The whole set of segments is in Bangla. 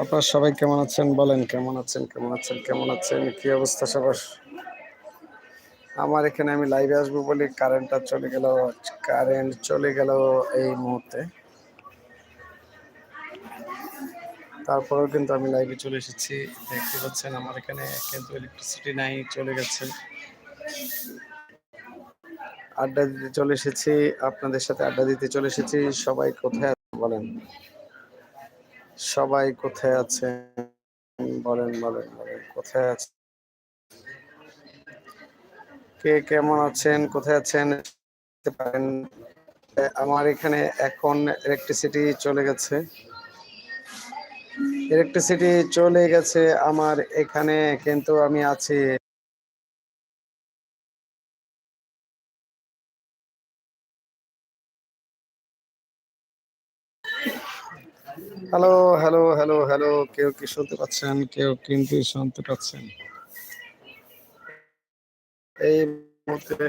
আপনারা সবাই কেমন আছেন? বলেন, কেমন আছেন কেমন আছেন কেমন আছেন? কি অবস্থা সবার? আমার এখানে আমি লাইভে আসব বলে কারেন্টটা চলে গেল কারেন্ট চলে গেল এই মুহূর্তে। তারপরেও কিন্তু আমি লাইভে চলে এসেছি। দেখতে পাচ্ছেন আমার এখানে কিন্তু ইলেকট্রিসিটি নাই, চলে গেছে। আড্ডা দিতে চলে এসেছি, আপনাদের সাথে আড্ডা দিতে চলে এসেছি। সবাই কোথায় বলেন? সবাই কোথায় আছেন? বলেন বলেন বলেন, কোথায় আছেন? কে কেমন আছেন? কোথায় আছেন? পারেন। আমার এখানে এখন ইলেকট্রিসিটি চলে গেছে। ইলেকট্রিসিটি চলে গেছে আমার এখানে, কিন্তু আমি আছি হ্যালো হ্যালো হ্যালো হ্যালো কেউ কি শুনতে পাচ্ছেন? কেউ কিন্তু শুনতে পাচ্ছেন? এই মুহূর্তে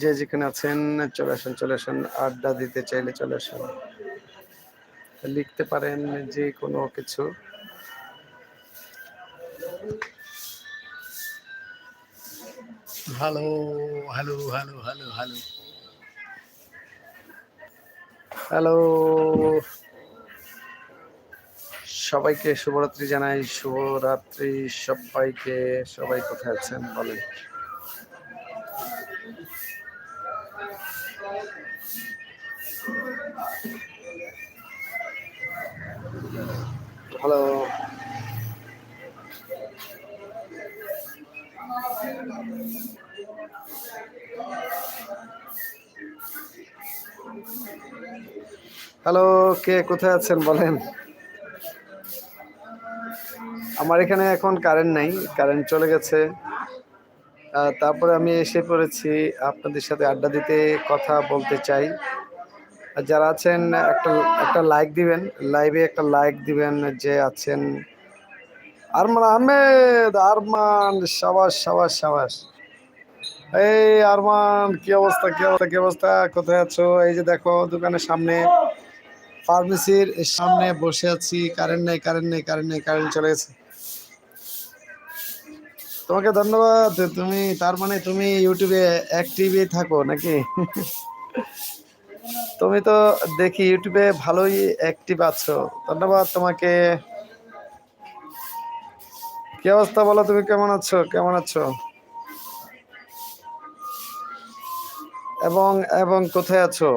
যে যেখানে আছেন, চলে আসেন চলে আসেন, আড্ডা দিতে চাইলে চলে আসেন। লিখতে পারেন যে কোনো কিছু। Hello hello hello hello hello hello সবাইকে শুভরাত্রি জানাই শুভরাত্রি সবাইকে। সবাই কোথায় আছেন বলেন। হ্যালো হ্যালো কে কোথায় আছেন বলেন? আমার এখানে এখন কারেন্ট নাই কারেন্ট চলে গেছে। তারপরে আমি এসে পড়েছি, আপনাদের সাথে আড্ডা দিতে, কথা বলতে চাই। যারা আছেন, একটা একটা লাইক দিবেন লাইভে একটা লাইক দিবেন, যে আছেন, আরমান, আহমেদ, আরমান, সাবাস সাবাস সাবাস। এই আরমান, কি অবস্থা কি অবস্থা কি অবস্থা? কোথায় আছো? এই যে দেখো, দোকানের সামনে। ফার্মেসির সামনে বসে আছি। কারেন্ট নেই কারেন্ট নেই কারেন্ট নেই, কারেন্ট চলে গেছে। তোমাকে ধন্যবাদ। তুমি, তার মানে তুমি ইউটিউবে অ্যাক্টিভই থাকো নাকি? তুমি তো দেখি ইউটিউবে ভালোই অ্যাক্টিভ আছো। ধন্যবাদ তোমাকে। কি অবস্থা বলো তুমি? কেমন আছো? কেমন আছো? এবং এবং কোথায় আছো?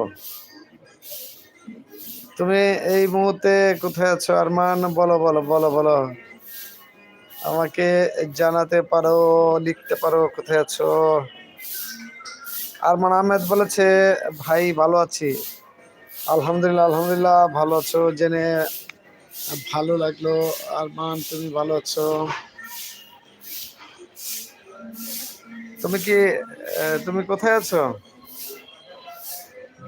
তুমি এই মুহূর্তে কোথায় আছো, আরমান? বলো বলো বলো বলো। আমাকে জানাতে পারো, লিখতে পারো কোথায় আছো? আরমান আহমেদ বলেছে, ভাই, ভালো আছি। আলহামদুলিল্লাহ আলহামদুলিল্লাহ, ভালো আছো। জেনে ভালো লাগল। আরমান, তুমি ভালো আছো? তুমি কি তুমি কোথায় আছো?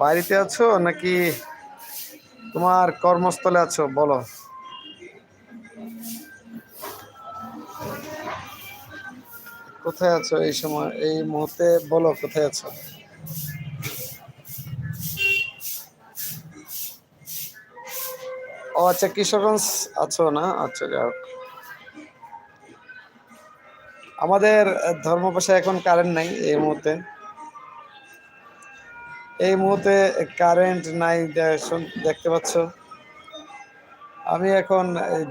বাড়িতে আছো নাকি তোমার কর্মস্থলে আছো, বলো। কোথায় আছো এই সময়, এই মুহূর্তে? বলো, কোথায় আছো? ও আচ্ছা কিশোরগঞ্জ আছো না? আচ্ছা যাই হোক। আমাদের ধর্মপাশে এখন কারেন্ট নাই এই মুহূর্তে। এই মুহূর্তে কারেন্ট নাই দেখতে পাচ্ছ। আমি এখন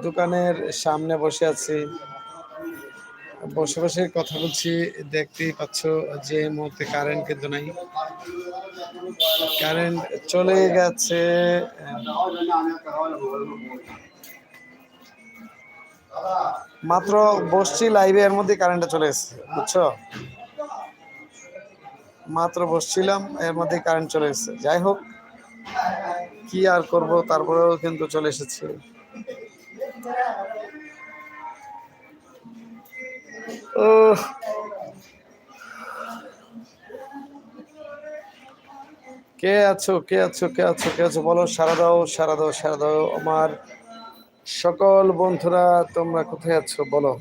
দোকানের সামনে বসে আছি। বসে বসে কথা বলছি, দেখতেই পাচ্ছ যে এই মুহূর্তে কারেন্ট কিন্তু নাই। কারেন্ট চলে গেছে, মাত্র বসছি লাইভে এর মধ্যে কারেন্টটা চলে এসেছে, বুঝছ? মাত্র বসছিলাম, এর মধ্যে কারেন্ট চলে এসেছে। যাই হোক, কি আর করব, তারপরেও কিন্তু চলে এসেছে। ও কে আছো কে আছো কে আছো কে আছো? বলো সারা দাও সারা দাও সারা দাও। আমার সকল বন্ধুরা, তোমরা কোথায় আছো? বলো।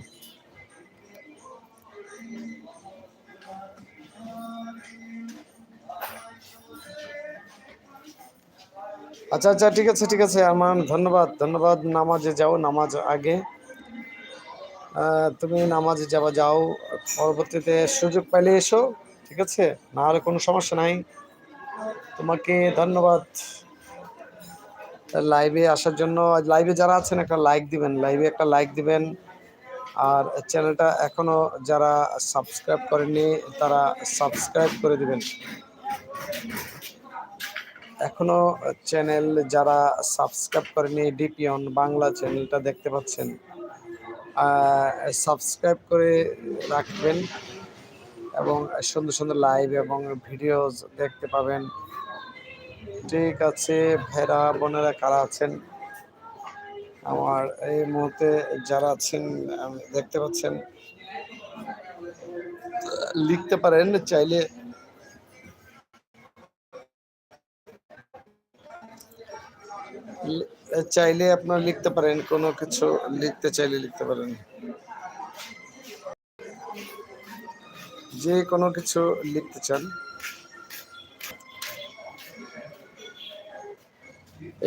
আচ্ছা আচ্ছা ঠিক আছে ঠিক আছে আমান ধন্যবাদ ধন্যবাদ, নামাজে যাও, নামাজ আগে। তুমি নামাজে যাওয়া যাও, পরবর্তীতে সুযোগ পাইলে এসো, ঠিক আছে? না হলে কোনো সমস্যা নাই। তোমাকে ধন্যবাদ। লাইভে আসার জন্য, লাইভে যারা আছেন, একটা লাইক দিবেন, লাইভে একটা লাইক দিবেন। আর চ্যানেলটা এখনও যারা সাবস্ক্রাইব করেননি, তারা সাবস্ক্রাইব করে দিবেন। এখনও চ্যানেল যারা সাবস্ক্রাইব করেনি ডিপিয়ন বাংলা চ্যানেলটা দেখতে পাচ্ছেন সাবস্ক্রাইব করে রাখবেন এবং সুন্দর সুন্দর লাইভ এবং ভিডিওস দেখতে পাবেন। ঠিক আছে, ভেড়া বোনেরা কারা আছেন? আমার এই মুহূর্তে যারা আছেন দেখতে পাচ্ছেন লিখতে পারেন, চাইলে চাইলে আপনার লিখতে পারেন, কোনো কিছু লিখতে চাইলে লিখতে পারেন। যে কোনো কিছু লিখতে চান।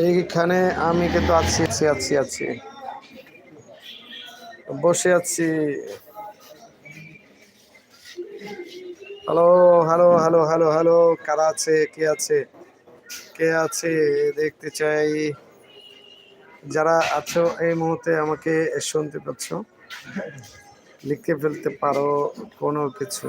এইখানে আমি কিন্তু আছি আছি আছি আছি। বসে আছি। Hello hello hello hello hello, কারা আছে? কে আছে? কে আছে? দেখতে চাই। যারা আছো এই মুহূর্তে আমাকে শুনতে পাচ্ছ লিখে ফেলতে পারো কোনো কিছু।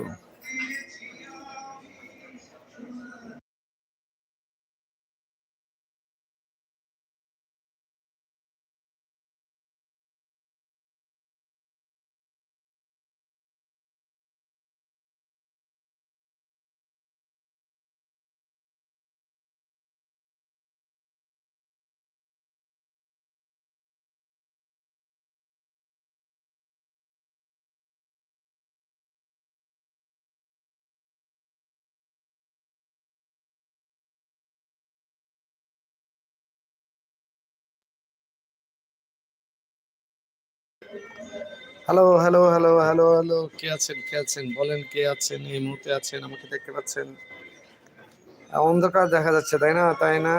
Hello hello hello hello hello কে আছেন? কে আছেন? বলেন কে আছেন? এই মুহূর্তে আছেন? আমাকে দেখতে পাচ্ছেন? অন্ধকার দেখা যাচ্ছে তাই না? তাই না?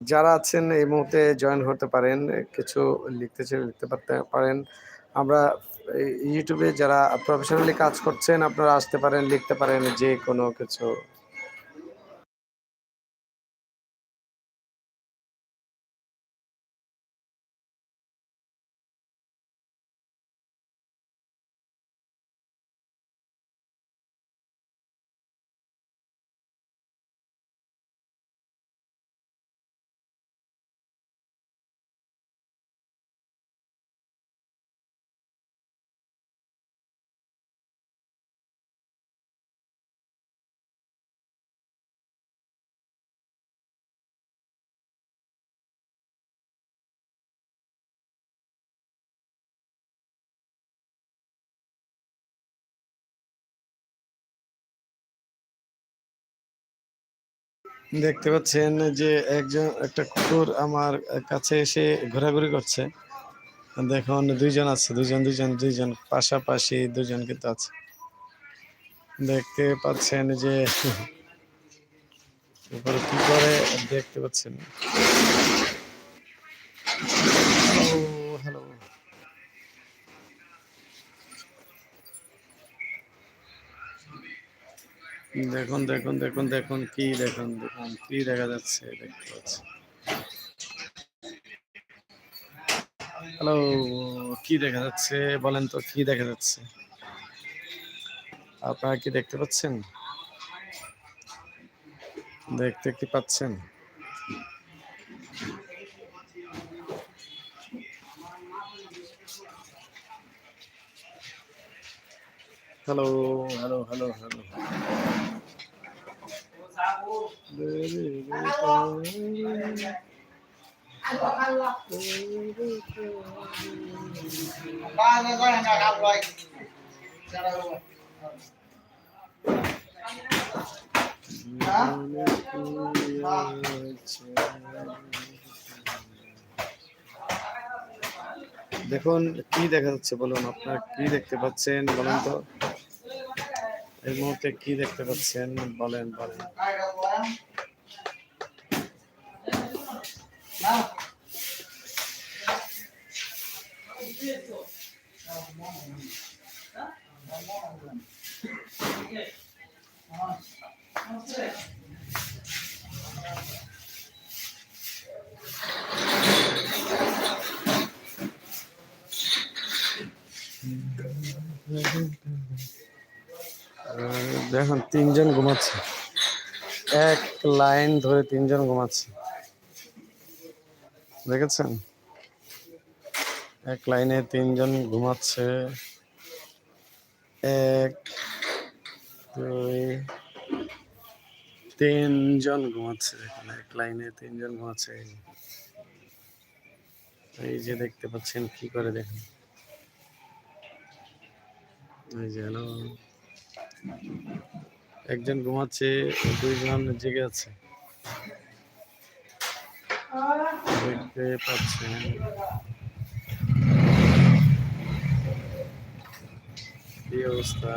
যারা আছেন এই মুহূর্তে জয়েন হতে পারেন কিছু লিখতে চাইলে লিখতে পারতে পারেন। আমরা ইউটিউবে যারা প্রফেশনালি কাজ করছেন আপনারা আসতে পারেন লিখতে পারেন যে কোনো কিছু। দেখতে পাচ্ছেন যে একজন, একটা কুকুর আমার কাছে এসে ঘোরাঘুরি করছে। দেখুন, দুইজন আছে দুজন দুইজন দুইজন, পাশাপাশি দুজন কিন্তু আছে। দেখতে পাচ্ছেন যে উপরে কি করে, দেখতে পাচ্ছেন। দেখুন দেখুন দেখুন দেখুন কি, দেখুন দেখুন কি দেখা যাচ্ছে, দেখতে পাচ্ছি। হ্যালো কি দেখা যাচ্ছে? বলেন তো, কি দেখা যাচ্ছে? আপনারা কি দেখতে পাচ্ছেন? দেখতে কি পাচ্ছেন? হ্যালো হ্যালো হ্যালো হ্যালো দেখুন, কি দেখা যাচ্ছে বলুন আপনার, কি দেখতে পাচ্ছেন বলুন তো? এই মুহূর্তে কি দেখতে পাচ্ছেন? বলেন বলেন। দেখুন, তিনজন ঘুমাচ্ছে। এক লাইন ধরে তিনজন ঘুমাচ্ছে। দেখেছেন? এক লাইনে তিনজন ঘুমাচ্ছে। এক, দুই, তিনজন ঘুমাচ্ছে। দেখুন, এক লাইনে তিনজন ঘুমাচ্ছে। এই যে। দেখতে পাচ্ছেন, কি করে দেখুন? হ্যালো একজন ঘুমাচ্ছে দুইজন জেগে আছে। দেখতে পাচ্ছেন। কি অবস্থা?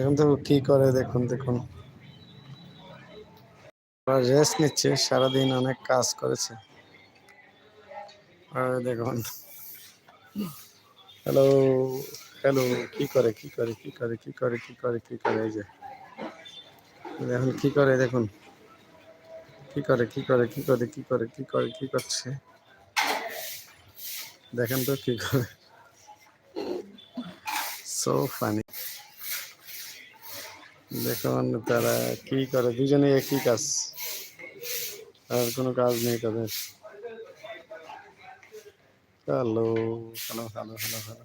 দেখুন। তো কি করে দেখুন দেখুন রেস্ট নিচ্ছে সারাদিন অনেক কাজ করেছে দেখুন হ্যালো হ্যালো কি করে কি করে কি করে কি করে কি করে কি করে এই যে দেখুন কি করে দেখুন কি করে কি করে কি করে কি করে কি করে কি করছে দেখেন তো কি করে সো ফানি দেখুন, তারা কি করে, দুজনে একই কাজ। আর কোনো কাজ নেই তাদের। Hello hello hello hello hello.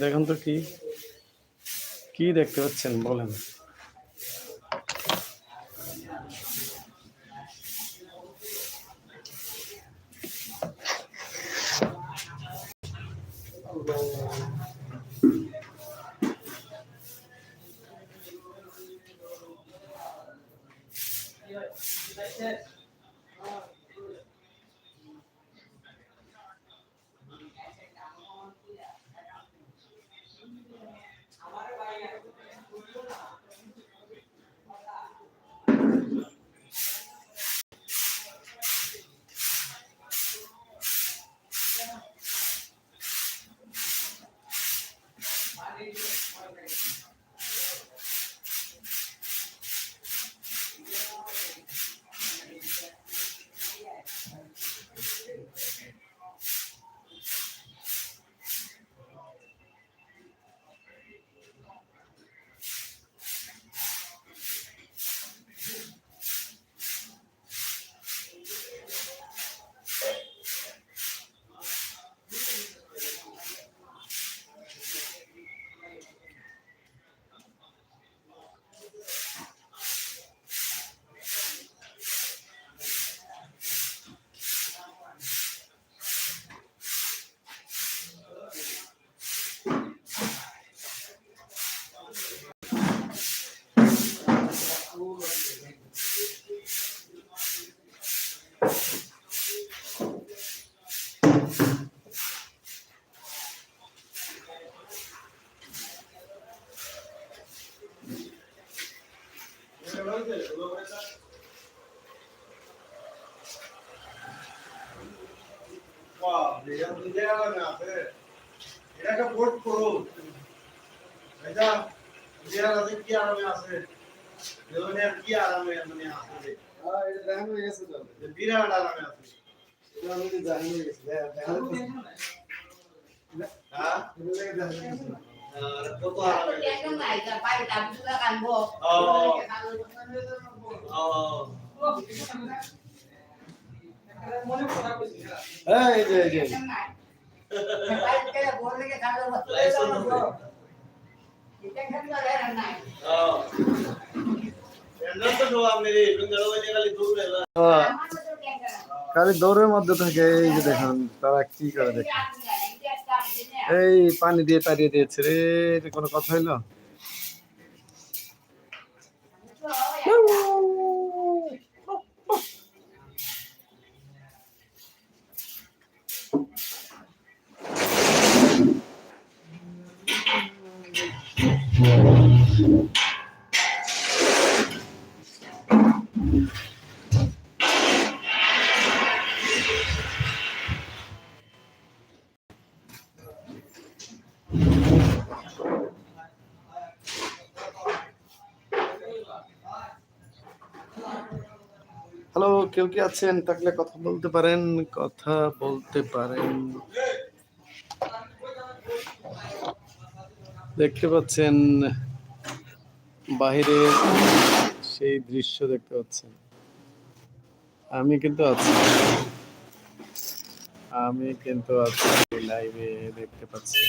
দেখুন তো কি কি দেখতে পাচ্ছেন বলেন। এটাকে ভোট করো এটা কি আরামে আছে দেওয়ানের কি আরামে মানে আছে বিরাট আরামে আছে খালি দৌড়ের মধ্যে থাকে, এই যে দেখুন, তারা কি করে দেখুন। এই পানি দিয়ে তাড়িয়ে দিয়েছে রে কোনো কথা হইল? হ্যালো কেউ কি আছেন? থাকলে কথা বলতে পারেন কথা বলতে পারেন। দেখতে পাচ্ছেন বাহিরে সেই দৃশ্য দেখতে পাচ্ছেন। আমি কিন্তু আছি। আমি কিন্তু আছি লাইভে দেখতে পাচ্ছেন।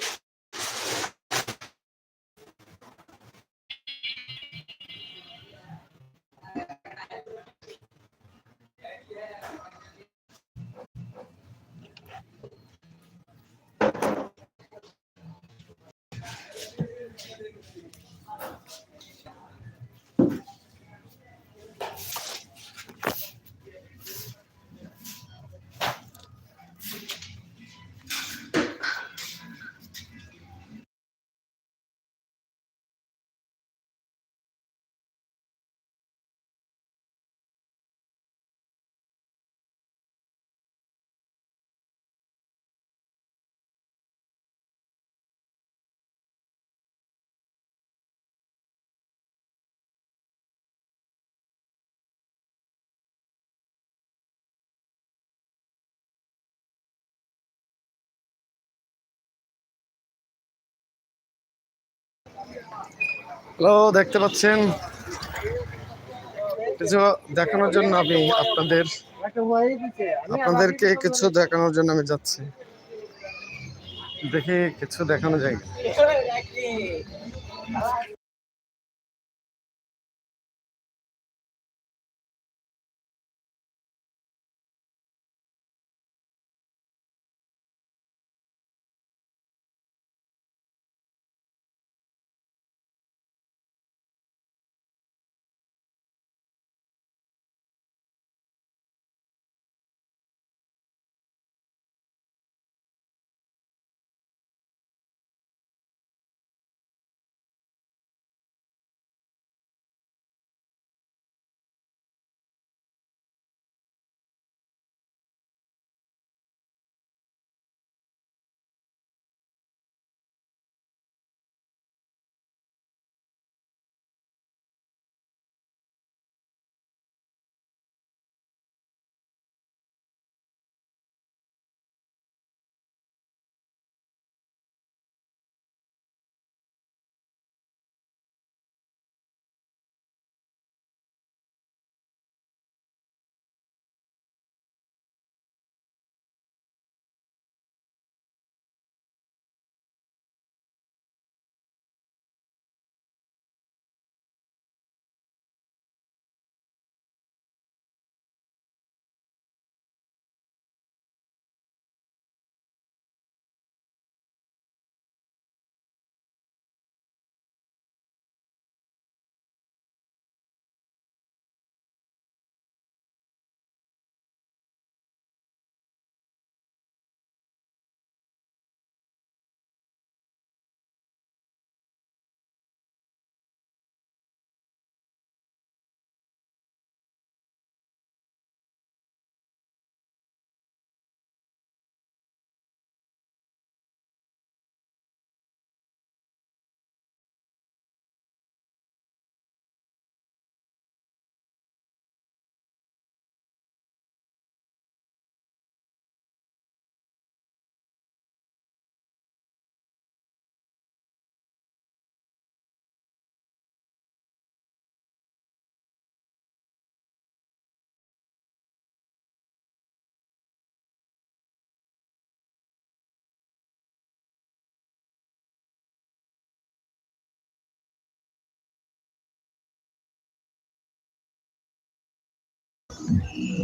হ্যালো দেখতে পাচ্ছেন? কিছু দেখানোর জন্য আমি আপনাদের আপনাদেরকে কিছু দেখানোর জন্য আমি যাচ্ছি। দেখি, কিছু দেখানো যায়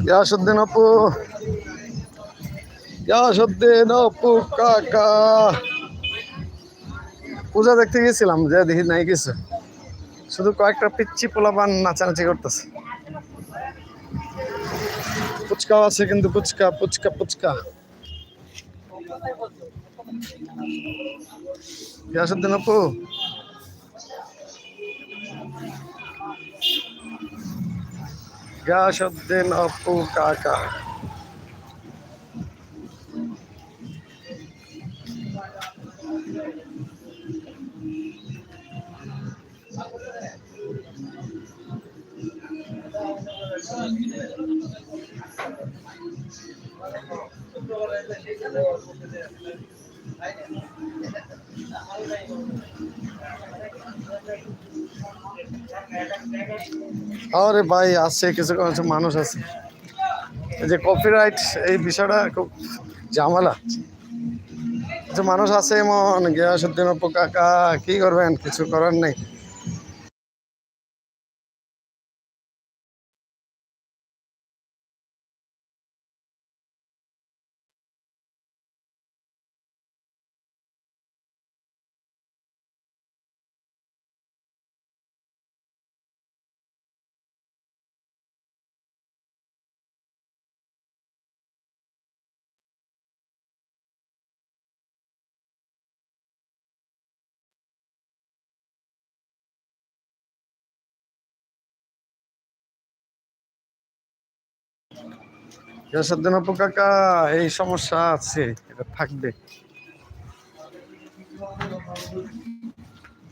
ইয়াসুদ্দিন আপু। ইয়াসুদ্দিন আপু কাকা। পূজা দেখতে গেছিলাম যে দেখি নাই কিছু। শুধু কয়েকটা পিচ্ছি পোলাপান নাচানাচি করতেছে। পুচকাও আছে কিন্তু পুচকা পুচকা পুচকা ইয়াসুদ্দিন আপু। ইয়াসুদ্দিন আপু কাকা আরে ভাই আসছে কিছু কিছু মানুষ আছে। এই যে কপিরাইট এই বিষয়টা খুব ঝামেলা। কিছু মানুষ আছে এমন গিয়াসুদ্দিন অপু কাকা, কি করবেন? কিছু করার নেই। গিয়াসুদ্দিন অপু কাকা, এই সমস্যা আছে, এটা থাকবে।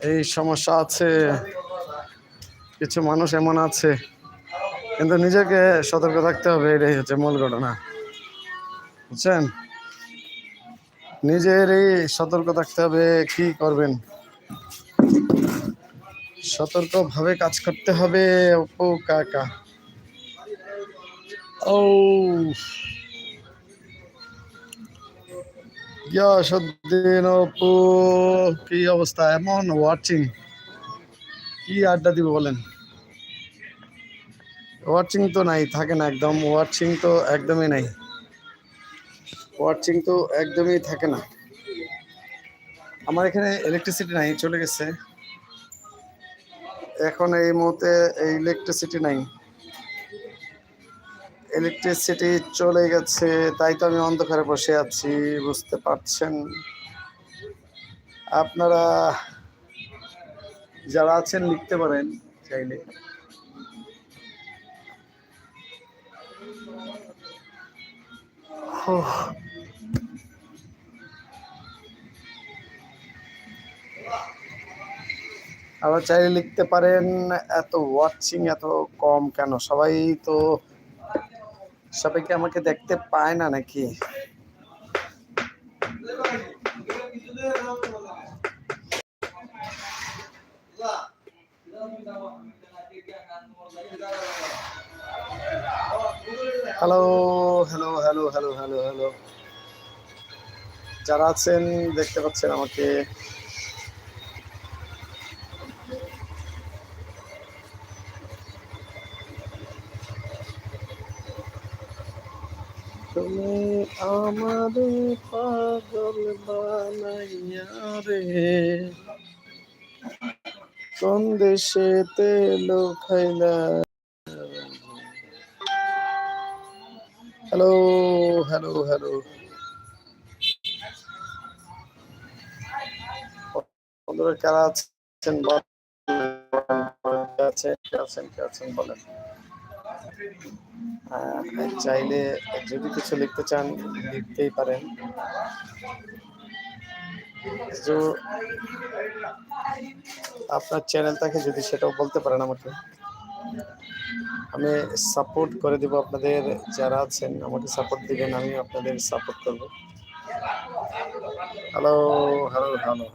এই সমস্যা আছে, কিছু মানুষ এমন আছে, কিন্তু নিজেকে সতর্ক থাকতে হবে, এটাই হচ্ছে মূল ঘটনা। বুঝছেন? নিজেরই সতর্ক থাকতে হবে, কি করবেন? সতর্কভাবে কাজ করতে হবে, অপু কাকা। ও গিয়াসুদ্দিন অপু কি অবস্থা? এমন ওয়াচিং কি আড্ডা দিব বলেন? ওয়াচিং তো নাই, থাকে না একদম। ওয়াচিং তো একদমই নাই। ওয়াচিং তো একদমই থাকে না। আমার এখানে ইলেকট্রিসিটি নাই, চলে গেছে। এখন এই মুহূর্তে ইলেকট্রিসিটি নাই। ইলেকট্রিসিটি চলে গেছে তাই তো আমি অন্ধকারে বসে আছি বুঝতে পারছেন? আপনারা যারা আছেন লিখতে পারেন চাইলে। আবার চাইলে লিখতে পারেন এত ওয়াচিং এত কম কেন? সবাই তো সবাইকে আমাকে দেখতে পায় না নাকি? Hello hello hello hello hello hello যারা আছেন, দেখতে পাচ্ছেন আমাকে তুমি আমারে পাগল বানাইয়া রে। কোন দেশেতে লোকাইলা হ্যালো হ্যালো হ্যালো। কারা আছেন? আছেন, কে আছেন কে আছেন, বলেন। চাইলে যদি কিছু লিখতে চান, লিখতেই পারেন। তো আপনার চ্যানেল থাকে যদি সেটাও বলতে পারেন আমাকে। আমি সাপোর্ট করে দেব আপনাদের যারা আছেন, আমাকে সাপোর্ট দিবেন আমি আপনাদের সাপোর্ট করব। হ্যালো হ্যালো হ্যালো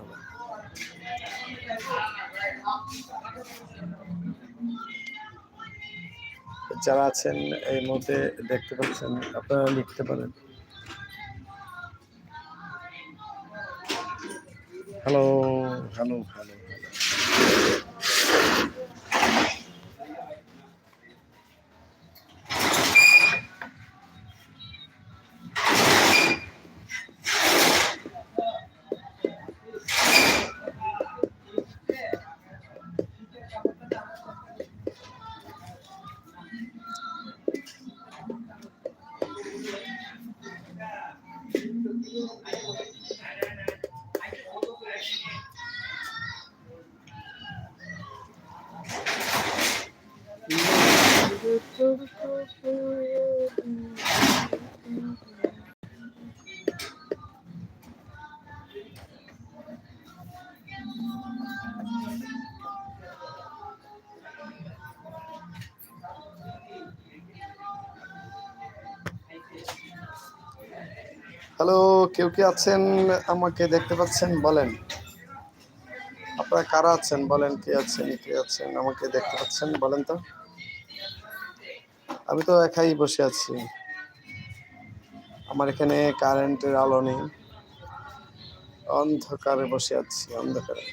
যারা আছেন এই মুহূর্তে দেখতে পাচ্ছেন আপনারা লিখতে পারেন। হ্যালো হ্যালো হ্যালো হ্যালো কেউ কে আছেন? আমাকে দেখতে পাচ্ছেন? বলেন। আপনারা কারা আছেন? বলেন, কে আছেন কে আছেন? আমাকে দেখতে পাচ্ছেন? বলেন তো। আমি তো একাই বসে আছি। আমার এখানে কারেন্টের আলো নেই। অন্ধকারে বসে আছি, অন্ধকারে।